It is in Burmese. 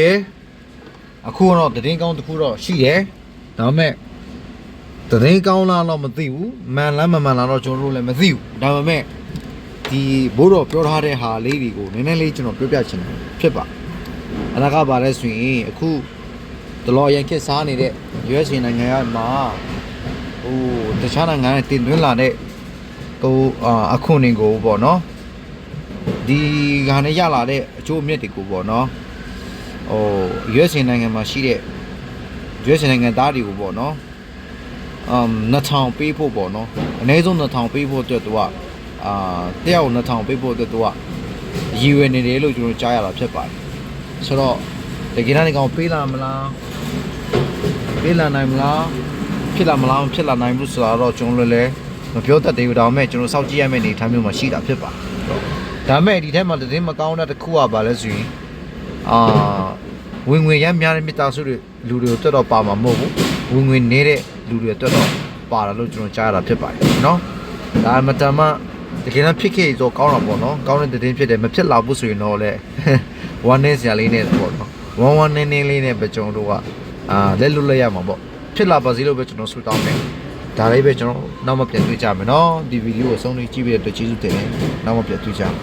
ကဲအခုတော့တည်င်းကောင်းတစ်ခုတော့ရှိတယ်ဒါပေမဲ့တည်င်းကောင်းလားတော့မသိဘူးမှန်လားမမှန်လားတော့ကျွန်တော်တို့လည်းမသိဘူးဒါပေမဲ့ဒီဘိုးတော်ပြောထားတဲ့ဟာလေးတွေကိုနည်းနည်းလေးကျွန်တော်ပြောပြချင်တယ်ဖြစ်ပါအနာကပါလဲဆိုရင်အခုဒလော်ရန်ခစ်စားနေတဲ့ US နိုင်ငံရမှာဟိုတခြားနိုင်ငံနဲ့တင်သွင်းလာတဲ့ဟိုအာအခွန်တွေကိုပေါ့နော်ဒီဟာနဲ့ရလာတဲ့အကျိုးအမြတ်တွေကိုပေါ့နော် ဟို US နိုင်ငံမှာရှိတဲ့ US နိုင်ငံသားတွေကိုပေါ့နော်အမ်2000ပေးဖို့ပေါ့နော်အနည်းဆုံး2000ပေးဖို့အတွက်သူကအာတယောက်2000ပေးဖို့အတွက်သူကရည်ရွယ်နေတယ်လို့ကျွန်တော်ကြားရတာဖြစ်ပါတယ်ဆိုတော့တကယ်တမ်းဒီကောင်ပေးလာမလားပေးလာနိုင်မလားဖြစ်လာမလားမဖြစ်လာနိုင်ဘူးဆိုတာတော့ကျွန်တော်လည်းမပြောတတ်သေးဘူးဒါပေမဲ့ကျွန်တော်စောင့်ကြည့်ရမယ့်အနေအထားမျိုးမှာရှိတာဖြစ်ပါတယ်ဒါပေမဲ့ဒီထဲမှာသတင်းမကောင်းတဲ့တစ်ခုကပါလဲဆိုရင်အာ ဝင်ငွေရမ်းများတဲ့မိသားစုတွေလူတွေကိုတက်တော့ပါမှာမဟုတ်ဘူးဝင်ငွေနေတဲ့လူတွေတက်တော့ပါတာလို့ကျွန်တော်ကြားရတာဖြစ်ပါတယ်เนาะဒါမှတမ်းမှတကယ်တော့ဖြစ်ခဲ့ဆိုကောင်းတာပေါ့နော်ကောင်းတဲ့သတင်းဖြစ်တယ်မဖြစ်လာဘူးဆိုရင်တော့လေ ဝမ်းနေစရာလေးနဲ့ပေါ့နော်ဝမ်းဝမ်းနေနေလေးနဲ့ပဲကျွန်တော်တို့ကအာလက်လွတ်လိုက်ရမှာပေါ့ဖြစ်လာပါစေလို့ပဲကျွန်တော်ဆုတောင်းတယ်ဒါလေးပဲကျွန်တော်နောက်မှပြန်တွေ့ကြမယ်เนาะဒီဗီဒီယိုကိုအဆုံးလေးကြည့်ပြီးတဲ့အတွက်ကျေးဇူးတင်တယ်နောက်မှပြန်တွေ့ကြမယ်